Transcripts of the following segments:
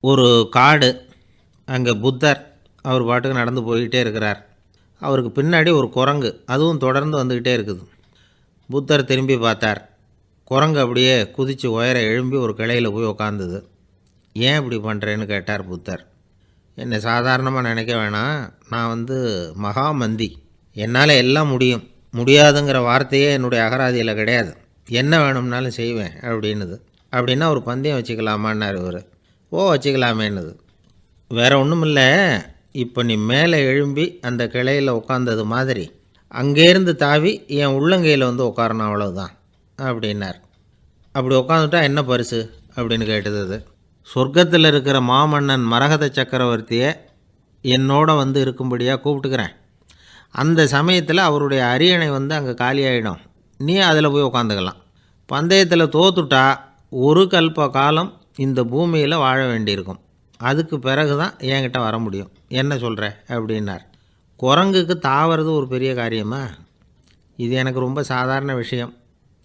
ஒரு காடு அங்கே புத்தர் அவர் பாட்டுக்கு நடந்து போய்கிட்டே இருக்கிறார். அவருக்கு பின்னாடி ஒரு குரங்கு அதுவும் தொடர்ந்து வந்துக்கிட்டே இருக்குது. புத்தர் திரும்பி பார்த்தார். குரங்கு அப்படியே குதித்து உயர எழும்பி ஒரு கிளையில் போய் உக்காந்தது. ஏன் இப்படி பண்ணுறேன்னு கேட்டார் புத்தர். என்னை சாதாரணமாக நினைக்க வேணாம். நான் வந்து மகாமந்தி. என்னால் எல்லாம் முடியும். முடியாதுங்கிற வார்த்தையே என்னுடைய அகராதியில் கிடையாது. என்ன வேணும்னாலும் செய்வேன் அப்படின்னுது. அப்படின்னா ஒரு பந்தயம் வச்சுக்கலாமான்னார் இவர். ஓ வச்சுக்கலாமேன்னுது. வேறு ஒன்றும் இல்லை இப்போ நீ மேலே எழும்பி அந்த கிளையில் உட்காந்தது மாதிரி. அங்கேருந்து தாவி என் உள்ளங்கையில் வந்து உட்காரணும் அவ்வளவுதான் அப்படின்னார். அப்படி உட்காந்துட்டா என்ன பரிசு? அப்படின்னு கேட்டது அது. சொர்க்கத்தில் இருக்கிற மாமன்னன் மரகத சக்கரவர்த்தியை என்னோட வந்து இருக்கும்படியாக கூப்பிட்டுக்கிறேன். அந்த சமயத்தில் அவருடைய அரியணை வந்து அங்கே காலியாகிடும் நீ அதில் போய் உட்காந்துக்கலாம் பந்தயத்தில் தோத்துட்டா ஒரு கல்ப காலம் இந்த பூமியில் வாழ வேண்டியிருக்கும். அதுக்கு பிறகு தான் என்கிட்ட வர முடியும். என்ன சொல்கிற அப்படின்னார். குரங்குக்கு தாவறது ஒரு பெரிய காரியமா? இது எனக்கு ரொம்ப சாதாரண விஷயம்.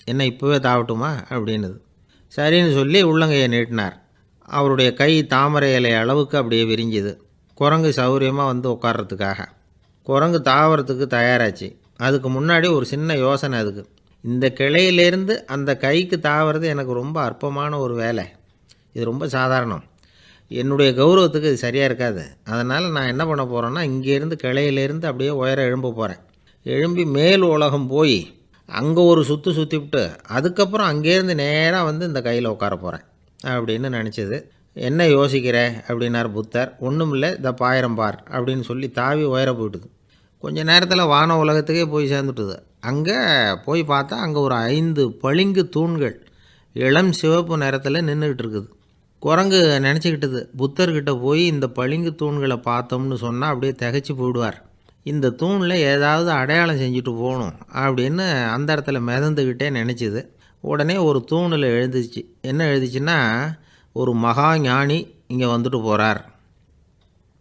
என்ன இப்போவே தாவட்டுமா? அப்படின்னுது. சரின்னு சொல்லி உள்ளங்கையை நீட்டினார். அவருடைய கை தாமரை இலை அளவுக்கு அப்படியே விரிஞ்சுது. குரங்கு சௌரியமாக வந்து உட்கார்றதுக்காக. குரங்கு தாவறதுக்கு தயாராச்சு. அதுக்கு முன்னாடி ஒரு சின்ன யோசனை அதுக்கு. இந்த கிளையிலேருந்து அந்த கைக்கு தாவறது எனக்கு ரொம்ப அற்பமான ஒரு வேலை. இது ரொம்ப சாதாரணம். என்னுடைய கௌரவத்துக்கு இது சரியாக இருக்காது. அதனால் நான் என்ன பண்ண போகிறேன்னா இங்கேருந்து கிளையிலேருந்து அப்படியே உயர எழும்ப போகிறேன் எழும்பி மேல் உலகம் போய் அங்கே ஒரு சுற்று சுற்றிவிட்டு அதுக்கப்புறம் அங்கேருந்து நேராக வந்து இந்த கையில் உட்கார போகிறேன் அப்படின்னு நினச்சது. என்ன யோசிக்கிற? அப்படின்னார் புத்தர். ஒன்றும் இல்லை இந்த பாயிரம் பார் அப்படின்னு சொல்லி தாவி உயர போயிட்டுது. கொஞ்ச நேரத்தில் வான உலகத்துக்கே போய் சேர்ந்துட்டுது. அங்கே போய் பார்த்தா அங்கே ஒரு ஐந்து பளிங்கு தூண்கள் இளம் சிவப்பு நிறத்தில் நின்றுக்கிட்டு இருக்குது. குரங்கு நினச்சிக்கிட்டது. புத்தர்கிட்ட போய் இந்த பளிங்கு தூண்களை பார்த்தோம்னு சொன்னால் அப்படியே திகைச்சு போயிடுவார். இந்த தூணில் ஏதாவது அடையாளம் செஞ்சுட்டு போகணும் அப்படின்னு அந்த இடத்துல மிதந்துக்கிட்டே நினச்சிது. உடனே ஒரு தூணில் எழுந்துச்சு. என்ன எழுதிச்சுன்னா ஒரு மகா ஞானி இங்கே வந்துட்டு போகிறார்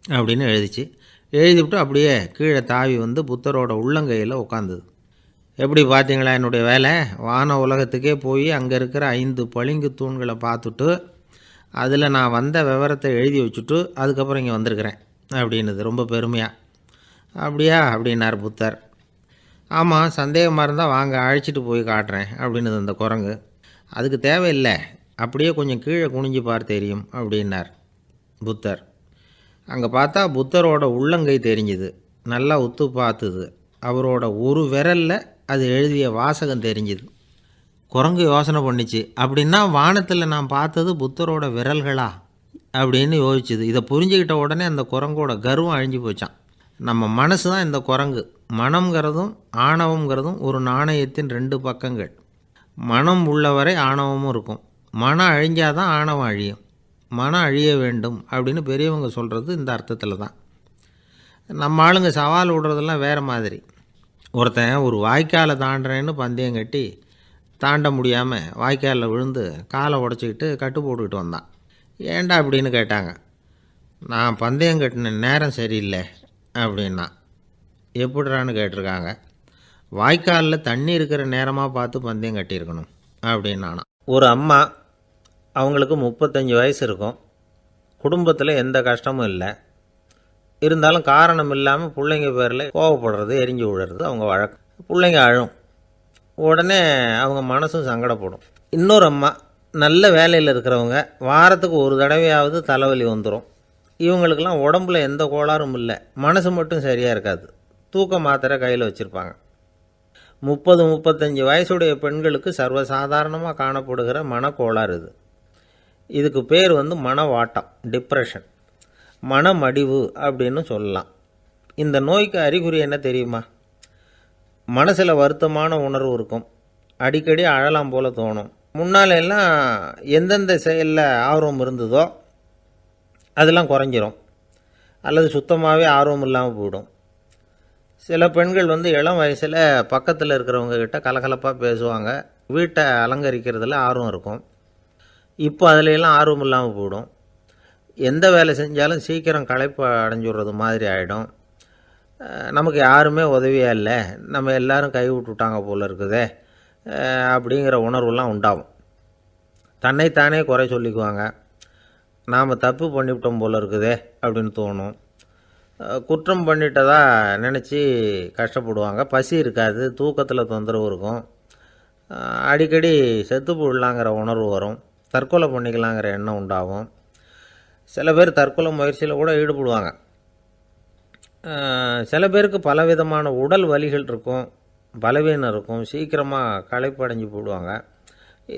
அப்படின்னு எழுதிச்சு. எழுதிவிட்டு அப்படியே கீழே தாவி வந்து புத்தரோட உள்ளங்கையில் உட்காந்துது எப்படி பார்த்தீங்களா என்னுடைய வேலை? வான உலகத்துக்கே போய் அங்கே இருக்கிற ஐந்து பளிங்கு தூண்களை பார்த்துட்டு அதில் நான் வந்த விவரத்தை எழுதி வச்சுட்டு அதுக்கப்புறம் இங்கே வந்திருக்கிறேன் அப்படின்னுது. ரொம்ப பெருமையாக அப்படியா? அப்படின்னார் புத்தர். ஆமாம் சந்தேகமாக இருந்தால் வாங்க அழைச்சிட்டு போய் காட்டுறேன் அப்படின்னுது அந்த குரங்கு. அதுக்கு தேவையில்லை அப்படியே கொஞ்சம் கீழே குனிஞ்சு பார் தெரியும் அப்படின்னார் புத்தர். அங்கே பார்த்தா புத்தரோட உள்ளங்கை தெரிஞ்சுது நல்லா உத்து பார்த்துது. அவரோட ஒரு விரலில் அது எழுதிய வாசகம் தெரிஞ்சுது. குரங்கு யோசனை பண்ணிச்சு. அப்படின்னா வானத்தில் நான் பார்த்தது புத்தரோட விரல்களா? அப்படின்னு யோசிச்சுது. இதை புரிஞ்சுக்கிட்ட உடனே அந்த குரங்கோட கர்வம் அழிஞ்சு போச்சான் நம்ம மனசு தான் இந்த குரங்கு. மனம்ங்கிறதும் ஆணவங்கிறதும் ஒரு நாணயத்தின் ரெண்டு பக்கங்கள். மனம் உள்ளவரை ஆணவமும் இருக்கும். மனம் அழிஞ்சாதான் ஆணவம் அழியும். மனம் அழிய வேண்டும் அப்படின்னு பெரியவங்க சொல்கிறது இந்த அர்த்தத்தில் தான். நம்ம ஆளுங்க சவால் விடுறதெல்லாம் வேறு மாதிரி. ஒருத்தன் ஒரு வாய்க்காலை தாண்டுறேன்னு பந்தயம் கட்டி தாண்ட முடியாமல் வாய்க்காலில் விழுந்து காலை உடச்சிக்கிட்டு கட்டு போட்டுக்கிட்டு வந்தான். ஏண்டா அப்படின்னு கேட்டாங்க. நான் பந்தயம் கட்டின நேரம் சரியில்லை அப்படின்னா. எப்படிறான்னு கேட்டிருக்காங்க. வாய்க்காலில் தண்ணி இருக்கிற நேரமாக பார்த்து பந்தயம் கட்டியிருக்கணும் அப்படின்னானா ஒரு அம்மா அவங்களுக்கு முப்பத்தஞ்சு வயசு இருக்கும். குடும்பத்தில் எந்த கஷ்டமும் இல்லை. இருந்தாலும் காரணம் இல்லாமல் பிள்ளைங்க பேரில் கோவப்படுறது எரிஞ்சு விழுறது அவங்க வழக்கம். பிள்ளைங்க அழும். உடனே அவங்க மனசும் சங்கடப்படும். இன்னொரு அம்மா நல்ல வேலையில் இருக்கிறவங்க வாரத்துக்கு ஒரு தடவையாவது தலைவலி வந்துடும் இவங்களுக்கெல்லாம் உடம்புல எந்த கோளாறும் இல்லை. மனசு மட்டும் சரியாக இருக்காது. தூக்க மாத்திரை கையில் வச்சுருப்பாங்க. முப்பது முப்பத்தஞ்சு வயசுடைய பெண்களுக்கு சர்வசாதாரணமாக காணப்படுகிற மனக்கோளாறு இது. இதுக்கு பேர் வந்து மனவாட்டம் டிப்ரெஷன். மனமடிவு அப்படின்னு சொல்லலாம். இந்த நோய்க்கு அறிகுறி என்ன தெரியுமா? மனசில் வருத்தமான உணர்வு இருக்கும். அடிக்கடி அழலாம் போல் தோணும். முன்னால எல்லாம் எந்தெந்த செயலில் ஆர்வம் இருந்ததோ அதெல்லாம் குறைஞ்சிரும். அல்லது சுத்தமாகவே ஆர்வம் இல்லாமல் போயிடும். சில பெண்கள் வந்து இளம் வயசில் பக்கத்தில் இருக்கிறவங்க கிட்ட கலகலப்பாக பேசுவாங்க. வீட்டை அலங்கரிக்கிறதுல ஆர்வம் இருக்கும். இப்போ அதுலெல்லாம் ஆர்வம் இல்லாமல் போயிடும். எந்த வேலை செஞ்சாலும் சீக்கிரம் களைப்பு அடைஞ்சுடுறது மாதிரி ஆகிடும் நமக்கு யாருமே உதவியாக இல்லை. நம்ம எல்லாரும் கை விட்டுட்டாங்க போல இருக்குதே. அப்படிங்கிற உணர்வுலாம் உண்டாகும். தன்னைத்தானே குறை சொல்லிக்குவாங்க. நாம் தப்பு பண்ணிவிட்டோம் போல் இருக்குதே அப்படின்னு தோணும். குற்றம் பண்ணிட்டதா நினச்சி கஷ்டப்படுவாங்க. பசி இருக்காது தூக்கத்தில் தொந்தரவு இருக்கும். அடிக்கடி செத்து போடலாங்கிற உணர்வு வரும். தற்கொலை பண்ணிக்கலாங்கிற எண்ணம் உண்டாகும். சில பேர் தற்கொலை முயற்சியில் கூட ஈடுபடுவாங்க. சில பேருக்கு பலவிதமான உடல் வலிகள் இருக்கும் பலவீனம் இருக்கும் சீக்கிரமாக களைப்படைஞ்சு போடுவாங்க.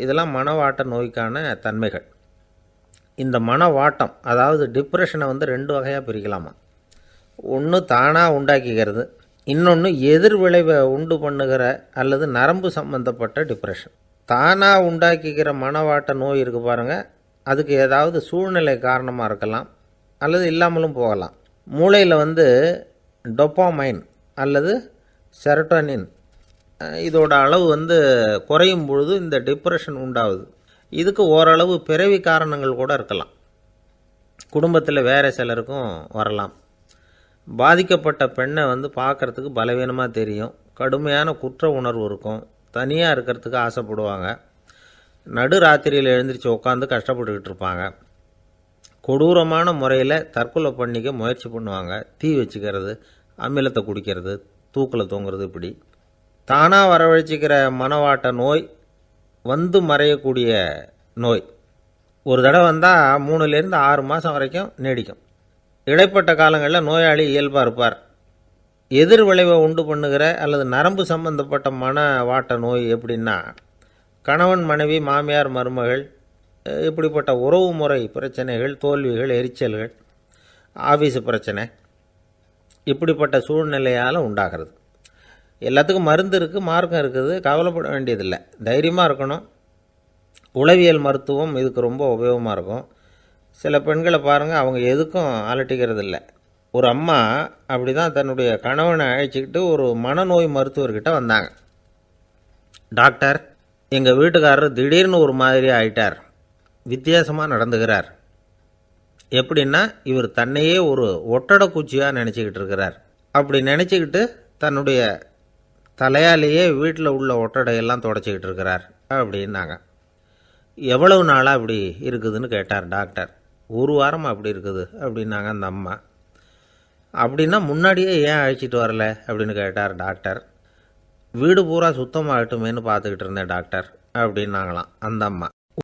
இதெல்லாம் மனவாட்ட நோய்க்கான தன்மைகள். இந்த மனவாட்டம் அதாவது டிப்ரெஷனை வந்து ரெண்டு வகையாக பிரிக்கலாமா? ஒன்று தானாக உண்டாக்கிக்கிறது இன்னொன்று எதிர் விளைவை உண்டு பண்ணுகிற அல்லது நரம்பு சம்பந்தப்பட்ட டிப்ரெஷன். தானாக உண்டாக்கிக்கிற மனவாட்ட நோய் இருக்குது பாருங்கள் அதுக்கு ஏதாவது சூழ்நிலை காரணமாக இருக்கலாம் அல்லது இல்லாமலும் போகலாம். மூளையில் வந்து டொப்பாமைன் அல்லது செரட்டோனின் இதோட அளவு வந்து குறையும் பொழுது இந்த டிப்ரெஷன் உண்டாகுது. இதுக்கு ஓரளவு பிறவி காரணங்கள் கூட இருக்கலாம். குடும்பத்தில் வேறு சிலருக்கும் வரலாம். பாதிக்கப்பட்ட பெண்ணை வந்து பார்க்கறதுக்கு பலவீனமாக தெரியும். கடுமையான குற்ற உணர்வு இருக்கும். தனியாக இருக்கிறதுக்கு ஆசைப்படுவாங்க. நடு ராத்திரியில் எழுந்திரிச்சு உட்காந்து கஷ்டப்பட்டுக்கிட்டு இருப்பாங்க. கொடூரமான முறையில் தற்கொலை பண்ணிக்க முயற்சி பண்ணுவாங்க. தீ வச்சுக்கிறது அமிலத்தை குடிக்கிறது தூக்கில் தூங்குறது இப்படி. தானாக வரவழைச்சிக்கிற மனவாட்ட நோய் வந்து மறையக்கூடிய நோய். ஒரு தடவை வந்தால் மூணுலேருந்து ஆறு மாதம் வரைக்கும் நீடிக்கும். இடைப்பட்ட காலங்களில் நோயாளி இயல்பாக இருப்பார். எதிர் விளைவை உண்டு பண்ணுகிற அல்லது நரம்பு சம்பந்தப்பட்ட மன வாட்ட நோய் எப்படின்னா கணவன் மனைவி மாமியார் மருமகள் இப்படிப்பட்ட உறவு முறை பிரச்சனைகள் தோல்விகள் எரிச்சல்கள் ஆஃபீஸு பிரச்சனை இப்படிப்பட்ட சூழ்நிலையால் உண்டாகிறது. எல்லாத்துக்கும் மருந்து இருக்குது மார்க்கம் இருக்குது கவலைப்பட வேண்டியதில்லை. தைரியமாக இருக்கணும். உளவியல் மருத்துவம் இதுக்கு ரொம்ப உபயோகமாக இருக்கும். சில பெண்களை பாருங்கள் அவங்க எதுக்கும் அலட்டிக்கிறது இல்லை. ஒரு அம்மா அப்படி தான் தன்னுடைய கணவனை அழைச்சிக்கிட்டு ஒரு மனநோய் மருத்துவர்கிட்ட வந்தாங்க. டாக்டர் எங்கள் வீட்டுக்காரர் திடீர்னு ஒரு மாதிரி ஆயிட்டார். வித்தியாசமாக நடந்துக்கிறார் எப்படின்னா இவர் தன்னையே ஒரு ஒட்டடை குச்சியாக நினச்சிக்கிட்டு இருக்கிறார். அப்படி நினச்சிக்கிட்டு தன்னுடைய தலையாலேயே வீட்டில் உள்ள ஒட்டடையெல்லாம் தொடச்சிக்கிட்டு இருக்கிறார் அப்படின்னாங்க. எவ்வளவு நாளாக அப்படி இருக்குதுன்னு கேட்டார் டாக்டர். ஒரு வாரமாக அப்படி இருக்குது அப்படின்னாங்க அந்த அம்மா. அப்படின்னா முன்னாடியே ஏன் அழைச்சிட்டு வரல அப்படின்னு கேட்டார் டாக்டர். வீடு பூரா சுத்தமாகட்டுமேனு பார்த்துக்கிட்டு இருந்தேன் டாக்டர் அப்படின்னாங்களாம் அந்த அம்மா.